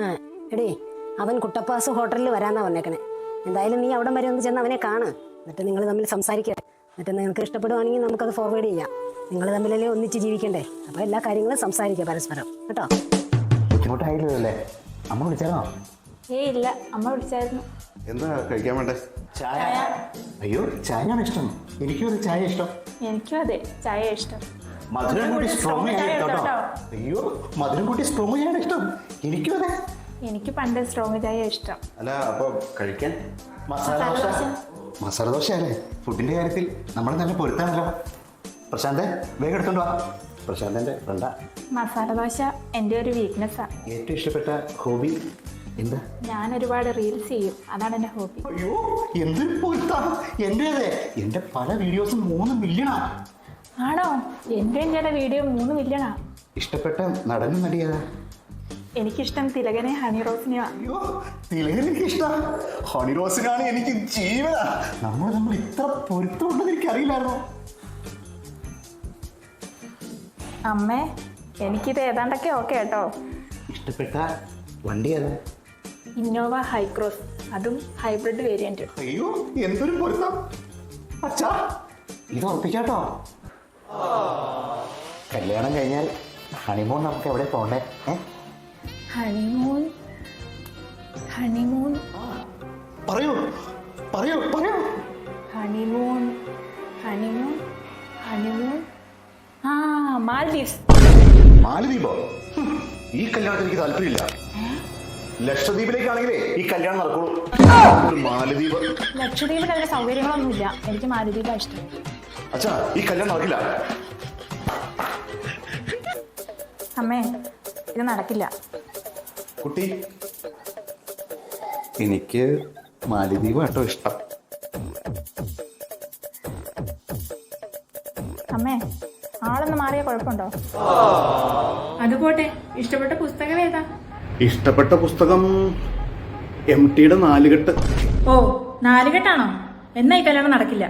ആ എടീ അവൻ കുട്ടപ്പാസ് ഹോട്ടലിൽ വരാന്നാ വന്നേക്കണെ. എന്തായാലും നീ അവിടം വരെ ഒന്ന് ചെന്ന് അവനെ കാണ്. എന്നിട്ട് നിങ്ങൾ തമ്മിൽ സംസാരിക്കുക എന്നിട്ട് നിങ്ങൾക്ക് ഇഷ്ടപ്പെടുവാണെങ്കിൽ നമുക്കത് ഫോർവേഡ് ചെയ്യാം. നിങ്ങൾ തമ്മിലല്ലേ ഒന്നിച്ച് ജീവിക്കണ്ടേ? അപ്പോൾ എല്ലാ കാര്യങ്ങളും സംസാരിക്കുക പരസ്പരം. കേട്ടോ? ബുദ്ധിമുട്ടായില്ലോ അല്ലേ? അമ്മ വിളിച്ചായിരുന്നോ? ഏയ് ഇല്ല അമ്മ വിളിച്ചായിരുന്നു. എന്താ കഴിക്കാൻ വേണ്ടേ? ചായ. അയ്യോ ചായയാണ് ഇഷ്ടം എനിക്കും ഒരു ചായ ഇഷ്ടം. എനിക്കും അതെ ചായ ഇഷ്ടം. മധുരം കൂട്ടി സ്ട്രോങ് കേട്ടോ. അയ്യോ മധുരം കൂട്ടി സ്ട്രോങ് ചെയ്യാൻ ഇഷ്ടം. എനിക്കും അതെ. എനിക്ക് പണ്ട് സ്ട്രോങ് ചായ ഇഷ്ടം. അല്ല അപ്പൊ കഴിക്കാൻ മസാല ദോശ. മസാല ദോശ അല്ലേ? ഫുഡിന്റെ കാര്യത്തിൽ നമ്മൾ നല്ല പൊരുത്താണല്ലോ. പ്രശാന്ത് വേഗം എടുത്തോണ്ട് വാ. പ്രശാന്തന്റെ ഫ്രണ്ടാ മസാല ദോശ എന്റെ ഒരു വീക്ക്നെസ്സാണ് ഏറ്റവും ഇഷ്ടപ്പെട്ട ഹോബി എന്താ? ഞാൻ ഒരുപാട് റീൽസ് ചെയ്യും. അതാണ് എന്റെ ഹോബി അയ്യോ എന്തൊരു പൊരുത്താ. എന്റെ അതെ എന്റെ പല വീഡിയോസും മൂന്ന് മില്യണാ ആണോ? എന്റെ ചില വീഡിയോ മൂന്ന് മില്യണാ ഇഷ്ടപ്പെട്ട നടനും നടിയതാ എനിക്കിഷ്ടം തിലകനെ ഹണി റോസിനെയാണ് അയ്യോ തിലകൻ എനിക്ക് ഇഷ്ടം ഹണി റോസിനാണ് എനിക്ക് ജീവന. നമ്മൾ നമ്മൾ ഇത്ര പൊരുത്തമുണ്ടെന്ന് എനിക്ക് അറിയില്ലായിരുന്നു അമ്മേ എനിക്കിത് ഏതാണ്ടൊക്കെ ഓക്കെ കേട്ടോ. ഇഷ്ടപ്പെട്ട വണ്ടി ഏതാ? ഇന്നോവ ഹൈക്രോസ് അതും ഹൈബ്രിഡ് വേരിയന്റ്. അയ്യോ എന്തൊരു പൊരുത്തം. അച്ഛാ ഇത് ഉറപ്പിക്കാട്ടോ കല്യാണം കഴിഞ്ഞാൽ ഹണിമൂൺ നമുക്ക് എവിടെ പോണ്ടേ? ഹണിമൂൺ ഹണിമൂൺ പറയൂ പറയൂ പറയൂ. ഹണിമൂൺ ഹണിമൂൺ ഹണിമൂൺ ആ മാൽദീവ്സ് മാലദ്വീപോ? ഈ കല്യാണത്തിന് എനിക്ക് താല്പര്യമില്ല. ലക്ഷദ്വീപിലേക്കാണെങ്കിലേ ഈ കല്യാണം നടക്കുള്ളൂ. ഒരു മാലദ്വീപ്. ലക്ഷദ്വീപിൽ അതിന്റെ സൗകര്യങ്ങളൊന്നുമില്ല. എനിക്ക് മാലദ്വീപാണ് ഇഷ്ടം. അച്ഛാ ഈ കല്യാണം നടക്കില്ല. അമ്മേ ഇത് നടക്കില്ല. കുട്ടി. എനിക്ക് മാലിദ്വീപ് കേട്ടോ ഇഷ്ടം. അമ്മേ ആളൊന്ന് മാറിയ കുഴപ്പമുണ്ടോ? അതുപോട്ടെ ഇഷ്ടപ്പെട്ട പുസ്തകം ഏതാ? ഇഷ്ടപ്പെട്ട പുസ്തകം എം ടിയുടെ നാലുകെട്ട്. ഓ നാലുകെട്ടാണോ? എന്നാ ഈ കല്യാണം നടക്കില്ല.